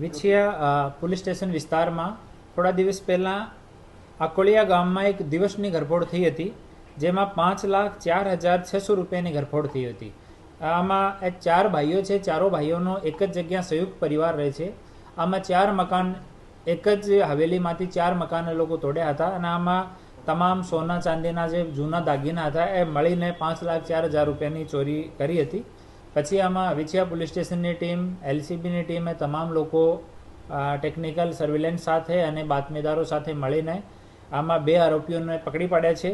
Vinchhiya police station વિસ્તારમાં થોડા દિવસ પહેલાં આકોળિયા ગામમાં એક દિવસની ગરફોડ થઈ હતી, જેમાં પાંચ લાખ ચાર હજાર છસો રૂપિયાની ગરફોડ થઈ હતી. આમાં એ ચાર ભાઈઓ છે, ચારો ભાઈઓનો એક જ જગ્યા સંયુક્ત પરિવાર રહે છે. આમાં ચાર મકાન, એક જ હવેલીમાંથી ચાર મકાન લોકો તોડ્યા હતા અને આમાં તમામ સોના ચાંદીના જે જૂના દાગીના હતા, એ મળીને પાંચ લાખ ચાર હજાર રૂપિયાની ચોરી કરી હતી. પછી આમાં વિછિયા પોલીસ સ્ટેશનની ટીમ, એલસીબીની ટીમે તમામ લોકો ટેકનિકલ સર્વેલન્સ સાથે અને બાતમીદારો સાથે મળીને આમાં બે આરોપીઓને પકડી પાડ્યા છે.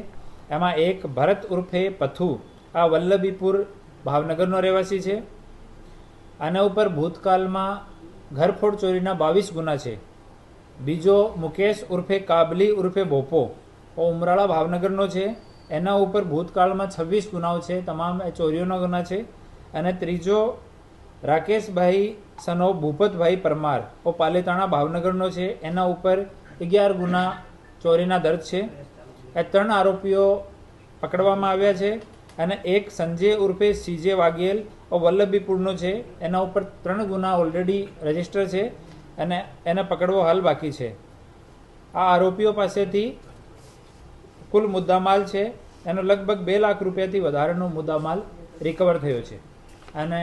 એમાં એક ભરત ઉર્ફે પથુ, આ વલ્લભીપુર ભાવનગરનો રહેવાસી છે. આના ઉપર ભૂતકાળમાં ઘરફોડ ચોરીના બાવીસ ગુના છે. બીજો મુકેશ ઉર્ફે કાબલી ઉર્ફે ભોપો ઉમરાળા ભાવનગરનો છે. એના ઉપર ભૂતકાળમાં છવ્વીસ ગુનાઓ છે. તમામ એ ચોરીઓના ગુના છે. અને ત્રીજો, રાકેશભાઈ સનો ભૂપતભાઈ પરમાર. ઓ પાલેતાણા ભાવનગરનો છે. એના ઉપર અગિયાર ગુના ચોરીના દર્જ છે. એ ત્રણ આરોપીઓ પકડવામાં આવ્યા છે અને એક સંજય ઉર્ફે સીજે વાઘેલ, ઓ વલ્લભીપુરનો છે. એના ઉપર ત્રણ ગુના ઓલરેડી રજિસ્ટર છે અને એને પકડવો હાલ બાકી છે. આ આરોપીઓ પાસેથી કુલ મુદ્દામાલ છે. એનો લગભગ બે લાખ રૂપિયાથી વધારેનો મુદ્દામાલ રિકવર થયો છે. અને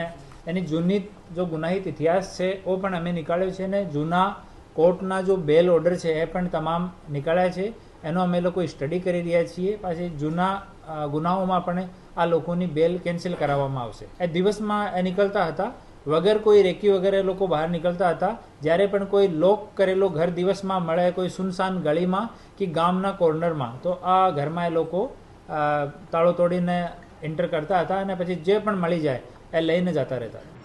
એની જૂની જો ગુનાહિત ઇતિહાસ છે એ પણ અમે નીકાળ્યો છે અને જૂના કોર્ટના જો બેલ ઓર્ડર છે, એ પણ તમામ નીકાળ્યા છે. એનો અમે લોકો સ્ટડી કરી રહ્યા છીએ. પાછી જૂના ગુનાઓમાં પણ આ લોકોની બેલ કેન્સલ કરાવવામાં આવશે. એ દિવસમાં એ નીકળતા હતા. વગર કોઈ રેકી વગર લોકો બહાર નીકળતા હતા. જ્યારે પણ કોઈ લોક કરેલો ઘર દિવસમાં મળે, કોઈ સુનસાન ગળીમાં કે ગામના કોર્નરમાં, તો આ ઘરમાં એ લોકો તાળો તોડીને એન્ટર કરતા હતા અને પછી જે પણ મળી જાય એ લઈને જતા રહેતા. હતા